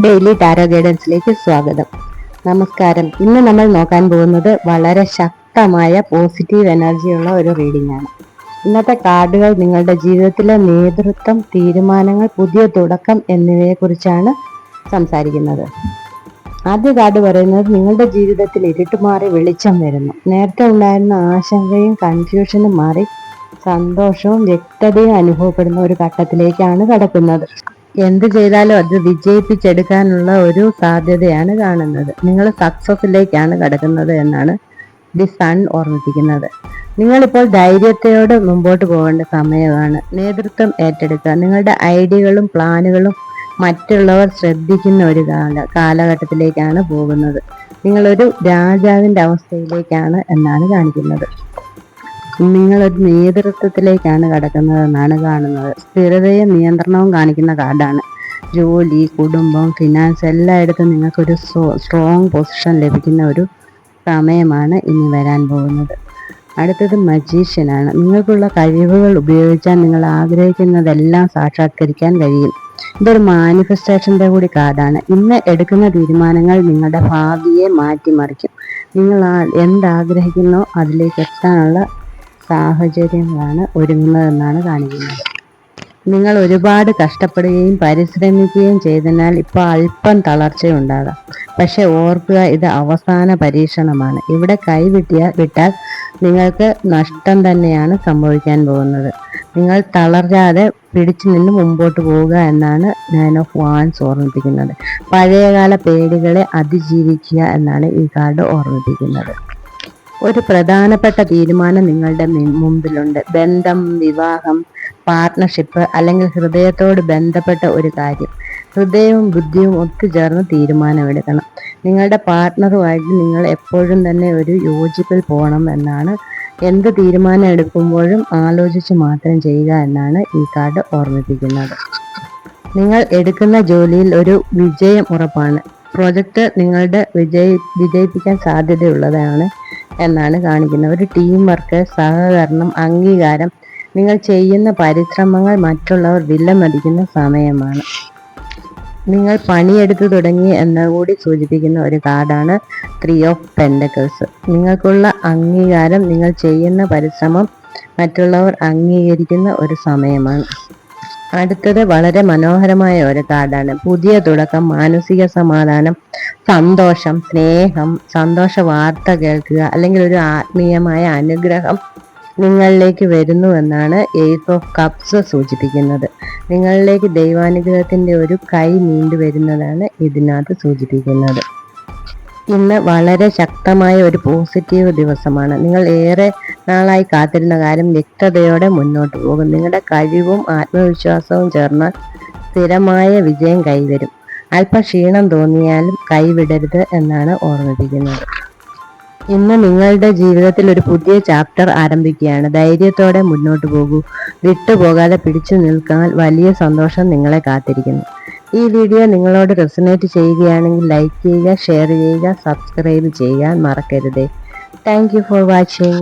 Daily tarot ഗൈഡൻസിലേക്ക് സ്വാഗതം. നമസ്കാരം. ഇന്ന് നമ്മൾ നോക്കാൻ പോകുന്നത് വളരെ ശക്തമായ പോസിറ്റീവ് എനർജിയുള്ള ഒരു റീഡിംഗ് ആണ് ഇന്നത്തെ കാർഡുകൾ നിങ്ങളുടെ ജീവിതത്തിലെ നേതൃത്വം തീരുമാനങ്ങൾ പുതിയ തുടക്കം എന്നിവയെ കുറിച്ചാണ് സംസാരിക്കുന്നത്. ആദ്യ കാർഡ് പറയുന്നത് നിങ്ങളുടെ ജീവിതത്തിൽ ഇരുട്ട് മാറി വെളിച്ചം വരുന്നു. നേരത്തെ ഉണ്ടായിരുന്ന ആശങ്കയും കൺഫ്യൂഷനും മാറി സന്തോഷവും വ്യക്തതയും അനുഭവപ്പെടുന്ന ഒരു ഘട്ടത്തിലേക്കാണ് കടക്കുന്നത്. എന്ത് ചെയ്താലും അത് വിജയിപ്പിച്ചെടുക്കാനുള്ള ഒരു സാധ്യതയാണ് കാണുന്നത്. നിങ്ങൾ സക്സസിലേക്കാണ് കടക്കുന്നത് എന്നാണ് ദി സൺ ഓർമ്മിപ്പിക്കുന്നത്. നിങ്ങളിപ്പോൾ ധൈര്യത്തോടെ മുമ്പോട്ട് പോകേണ്ട സമയമാണ്. നേതൃത്വം ഏറ്റെടുക്കുക. നിങ്ങളുടെ ഐഡിയകളും പ്ലാനുകളും മറ്റുള്ളവർ ശ്രദ്ധിക്കുന്ന ഒരു കാല കാലഘട്ടത്തിലേക്കാണ് പോകുന്നത്. നിങ്ങളൊരു രാജാവിന്റെ അവസ്ഥയിലേക്കാണ് എന്നാണ് കാണിക്കുന്നത്. നിങ്ങളൊരു നേതൃത്വത്തിലേക്കാണ് കടക്കുന്നതെന്നാണ് കാണുന്നത്. സ്ഥിരതയും നിയന്ത്രണവും കാണിക്കുന്ന കാർഡാണ്. ജോലി കുടുംബം ഫിനാൻസ് എല്ലായിടത്തും നിങ്ങൾക്കൊരു സ്ട്രോങ് പൊസിഷൻ ലഭിക്കുന്ന ഒരു സമയമാണ് ഇനി വരാൻ പോകുന്നത്. അടുത്തത് മജീഷ്യനാണ് നിങ്ങൾക്കുള്ള കഴിവുകൾ ഉപയോഗിച്ചാൽ നിങ്ങൾ ആഗ്രഹിക്കുന്നതെല്ലാം സാക്ഷാത്കരിക്കാൻ കഴിയും. ഇതൊരു മാനിഫെസ്റ്റേഷന്റെ കൂടി കാർഡാണ്. ഇന്ന് എടുക്കുന്ന തീരുമാനങ്ങൾ നിങ്ങളുടെ ഭാവിയെ മാറ്റിമറിക്കും. നിങ്ങൾ എന്താഗ്രഹിക്കുന്നോ അതിലേക്ക് എത്താനുള്ള സാഹചര്യങ്ങളാണ് ഒരുങ്ങുന്നതെന്നാണ് കാണിക്കുന്നത്. നിങ്ങൾ ഒരുപാട് കഷ്ടപ്പെടുകയും പരിശ്രമിക്കുകയും ചെയ്തതിനാൽ ഇപ്പോൾ അല്പം തളർച്ചയുണ്ടാകാം. പക്ഷേ ഓർക്കുക ഇത് അവസാന പരീക്ഷണമാണ്. ഇവിടെ കൈവിട്ടിയാൽ വിട്ടാൽ നിങ്ങൾക്ക് നഷ്ടം തന്നെയാണ് സംഭവിക്കാൻ പോകുന്നത്. നിങ്ങൾ തളരാതെ പിടിച്ചു നിന്ന് മുമ്പോട്ട് പോവുക എന്നാണ് നയൻ ഓഫ് വാൻസ് ഓർമ്മിപ്പിക്കുന്നത്. പഴയകാല പേടികളെ അതിജീവിക്കുക എന്നാണ് ഈ കാർഡ് ഓർമ്മിപ്പിക്കുന്നത്. ഒരു പ്രധാനപ്പെട്ട തീരുമാനം നിങ്ങളുടെ മുമ്പിലുണ്ട്. ബന്ധം വിവാഹം പാർട്ട്ണർഷിപ്പ് അല്ലെങ്കിൽ ഹൃദയത്തോട് ബന്ധപ്പെട്ട ഒരു കാര്യം. ഹൃദയവും ബുദ്ധിയും ഒത്തുചേർന്ന് തീരുമാനമെടുക്കണം നിങ്ങളുടെ പാർട്ട്ണറുമായിട്ട് നിങ്ങൾ എപ്പോഴും തന്നെ ഒരു യോജിപ്പിൽ പോകണം എന്നാണ്. എന്ത് തീരുമാനം എടുക്കുമ്പോഴും ആലോചിച്ച് മാത്രം ചെയ്യുക എന്നാണ് ഈ കാർഡ് ഓർമ്മിപ്പിക്കുന്നത്. നിങ്ങൾ എടുക്കുന്ന ജോലിയിൽ ഒരു വിജയം ഉറപ്പാണ്. പ്രോജക്റ്റ് നിങ്ങളുടെ വിജയി വിജയിപ്പിക്കാൻ സാധ്യതയുള്ളതാണ്. എന്നാണ് കാണിക്കുന്നത്. ഒരു ടീം വർക്ക് സഹകരണം അംഗീകാരം നിങ്ങൾ ചെയ്യുന്ന പരിശ്രമങ്ങൾ മറ്റുള്ളവർ വിലമതിക്കുന്ന സമയമാണ്. നിങ്ങൾ പണിയെടുത്തു തുടങ്ങി എന്നുകൂടി സൂചിപ്പിക്കുന്ന ഒരു കാർഡാണ് ത്രീ ഓഫ് പെൻഡക്കിൾസ് നിങ്ങൾക്കുള്ള അംഗീകാരം നിങ്ങൾ ചെയ്യുന്ന പരിശ്രമം മറ്റുള്ളവർ അംഗീകരിക്കുന്ന ഒരു സമയമാണ്. അടുത്തത് വളരെ മനോഹരമായ ഒരു കാർഡാണ്. പുതിയ തുടക്കം മാനസിക സമാധാനം സന്തോഷം സ്നേഹം സന്തോഷ വാർത്ത കേൾക്കുക അല്ലെങ്കിൽ ഒരു ആത്മീയമായ അനുഗ്രഹം നിങ്ങളിലേക്ക് വരുന്നു എന്നാണ് എയ്ത്ത് ഓഫ് കപ്സ് സൂചിപ്പിക്കുന്നത്. നിങ്ങളിലേക്ക് ദൈവാനുഗ്രഹത്തിന്റെ ഒരു കൈ നീണ്ടു വരുന്നതാണ് ഇതിനകത്ത് സൂചിപ്പിക്കുന്നത്. ഇന്ന് വളരെ ശക്തമായ ഒരു പോസിറ്റീവ് ദിവസമാണ്. നിങ്ങൾ ഏറെ നാളായി കാത്തിരുന്ന കാര്യം വ്യക്തതയോടെ മുന്നോട്ട് പോകും. നിങ്ങളുടെ കഴിവും ആത്മവിശ്വാസവും ചേർന്ന് സ്ഥിരമായ വിജയം കൈവരും. അല്പ ക്ഷീണം തോന്നിയാലും കൈവിടരുത് എന്നാണ് ഓർമ്മിപ്പിക്കുന്നത്. ഇന്ന് നിങ്ങളുടെ ജീവിതത്തിൽ ഒരു പുതിയ ചാപ്റ്റർ ആരംഭിക്കുകയാണ്. ധൈര്യത്തോടെ മുന്നോട്ട് പോകൂ. വിട്ടുപോകാതെ പിടിച്ചു നിൽക്കാൻ വലിയ സന്തോഷം നിങ്ങളെ കാത്തിരിക്കുന്നു. ഈ വീഡിയോ നിങ്ങളോട് റെസനേറ്റ് ചെയ്യുകയാണെങ്കിൽ ലൈക്ക് ചെയ്യുക ഷെയർ ചെയ്യുക സബ്സ്ക്രൈബ് ചെയ്യാൻ മറക്കരുത്. Thank for watching